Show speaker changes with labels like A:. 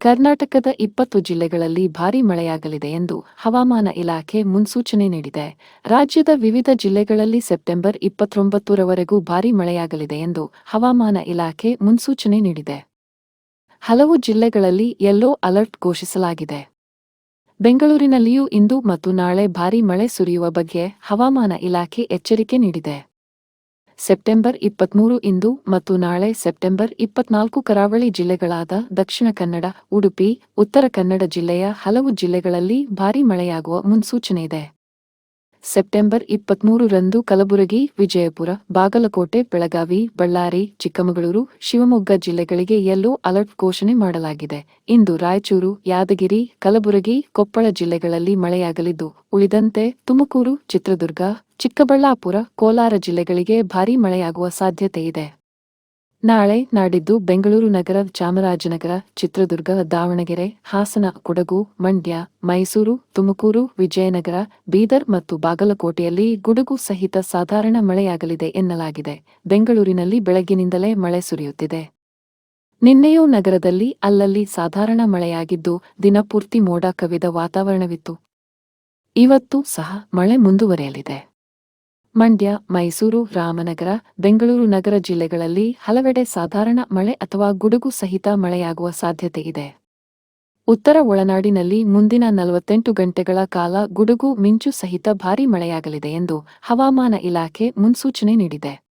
A: ಕರ್ನಾಟಕದ ಇಪ್ಪತ್ತು ಜಿಲ್ಲೆಗಳಲ್ಲಿ ಭಾರೀ ಮಳೆಯಾಗಲಿದೆ ಎಂದು ಹವಾಮಾನ ಇಲಾಖೆ ಮುನ್ಸೂಚನೆ ನೀಡಿದೆ. ರಾಜ್ಯದ ವಿವಿಧ ಜಿಲ್ಲೆಗಳಲ್ಲಿ ಸೆಪ್ಟೆಂಬರ್ ಇಪ್ಪತ್ತೊಂಬತ್ತರವರೆಗೂ ಭಾರೀ ಮಳೆಯಾಗಲಿದೆ ಎಂದು ಹವಾಮಾನ ಇಲಾಖೆ ಮುನ್ಸೂಚನೆ ನೀಡಿದೆ. ಹಲವು ಜಿಲ್ಲೆಗಳಲ್ಲಿ ಯೆಲ್ಲೋ ಅಲರ್ಟ್ ಘೋಷಿಸಲಾಗಿದೆ. ಬೆಂಗಳೂರಿನಲ್ಲಿಯೂ ಇಂದು ಮತ್ತು ನಾಳೆ ಭಾರೀ ಮಳೆ ಸುರಿಯುವ ಬಗ್ಗೆ ಹವಾಮಾನ ಇಲಾಖೆ ಎಚ್ಚರಿಕೆ ನೀಡಿದೆ. ಸೆಪ್ಟೆಂಬರ್ ಇಪ್ಪತ್ಮೂರು ಇಂದು ಮತ್ತು ನಾಳೆ ಸೆಪ್ಟೆಂಬರ್ ಇಪ್ಪತ್ನಾಲ್ಕು ಕರಾವಳಿ ಜಿಲ್ಲೆಗಳಾದ ದಕ್ಷಿಣ ಕನ್ನಡ, ಉಡುಪಿ, ಉತ್ತರ ಕನ್ನಡ ಜಿಲ್ಲೆಯ ಹಲವು ಜಿಲ್ಲೆಗಳಲ್ಲಿ ಭಾರೀ ಮಳೆಯಾಗುವ ಮುನ್ಸೂಚನೆಯಿದೆ ಸೆಪ್ಟೆಂಬರ್ ಇಪ್ಪತ್ಮೂರರಂದು ಕಲಬುರಗಿ, ವಿಜಯಪುರ, ಬಾಗಲಕೋಟೆ, ಬೆಳಗಾವಿ, ಬಳ್ಳಾರಿ, ಚಿಕ್ಕಮಗಳೂರು, ಶಿವಮೊಗ್ಗ ಜಿಲ್ಲೆಗಳಿಗೆ ಯೆಲ್ಲೋ ಅಲರ್ಟ್ ಘೋಷಣೆ ಮಾಡಲಾಗಿದೆ. ಇಂದು ರಾಯಚೂರು, ಯಾದಗಿರಿ, ಕಲಬುರಗಿ, ಕೊಪ್ಪಳ ಜಿಲ್ಲೆಗಳಲ್ಲಿ ಮಳೆಯಾಗಲಿದ್ದು, ಉಳಿದಂತೆ ತುಮಕೂರು, ಚಿತ್ರದುರ್ಗ, ಚಿಕ್ಕಬಳ್ಳಾಪುರ, ಕೋಲಾರ ಜಿಲ್ಲೆಗಳಿಗೆ ಭಾರೀ ಮಳೆಯಾಗುವ ಸಾಧ್ಯತೆಯಿದೆ ನಾಳೆ ನಾಡಿದ್ದು ಬೆಂಗಳೂರು ನಗರ, ಚಾಮರಾಜನಗರ, ಚಿತ್ರದುರ್ಗ, ದಾವಣಗೆರೆ, ಹಾಸನ, ಕೊಡಗು, ಮಂಡ್ಯ, ಮೈಸೂರು, ತುಮಕೂರು, ವಿಜಯನಗರ, ಬೀದರ್ ಮತ್ತು ಬಾಗಲಕೋಟೆಯಲ್ಲಿ ಗುಡುಗು ಸಹಿತ ಸಾಧಾರಣ ಮಳೆಯಾಗಲಿದೆ ಎನ್ನಲಾಗಿದೆ. ಬೆಂಗಳೂರಿನಲ್ಲಿ ಬೆಳಗ್ಗಿನಿಂದಲೇ ಮಳೆ ಸುರಿಯುತ್ತಿದೆ. ನಿನ್ನೆಯೂ ನಗರದಲ್ಲಿ ಅಲ್ಲಲ್ಲಿ ಸಾಧಾರಣ ಮಳೆಯಾಗಿದ್ದು ದಿನಪೂರ್ತಿ ಮೋಡ ಕವಿದ ವಾತಾವರಣವಿತ್ತು. ಇವತ್ತು ಸಹ ಮಳೆ ಮುಂದುವರೆಯಲಿದೆ. ಮಂಡ್ಯ, ಮೈಸೂರು, ರಾಮನಗರ, ಬೆಂಗಳೂರು ನಗರ ಜಿಲ್ಲೆಗಳಲ್ಲಿ ಹಲವೆಡೆ ಸಾಧಾರಣ ಮಳೆ ಅಥವಾ ಗುಡುಗು ಸಹಿತ ಮಳೆಯಾಗುವ ಸಾಧ್ಯತೆಯಿದೆ ಉತ್ತರ ಒಳನಾಡಿನಲ್ಲಿ ಮುಂದಿನ ನಲವತ್ತೆಂಟು ಗಂಟೆಗಳ ಕಾಲ ಗುಡುಗು, ಮಿಂಚು ಸಹಿತ ಭಾರೀ ಮಳೆಯಾಗಲಿದೆ ಎಂದು ಹವಾಮಾನ ಇಲಾಖೆ ಮುನ್ಸೂಚನೆ ನೀಡಿದೆ.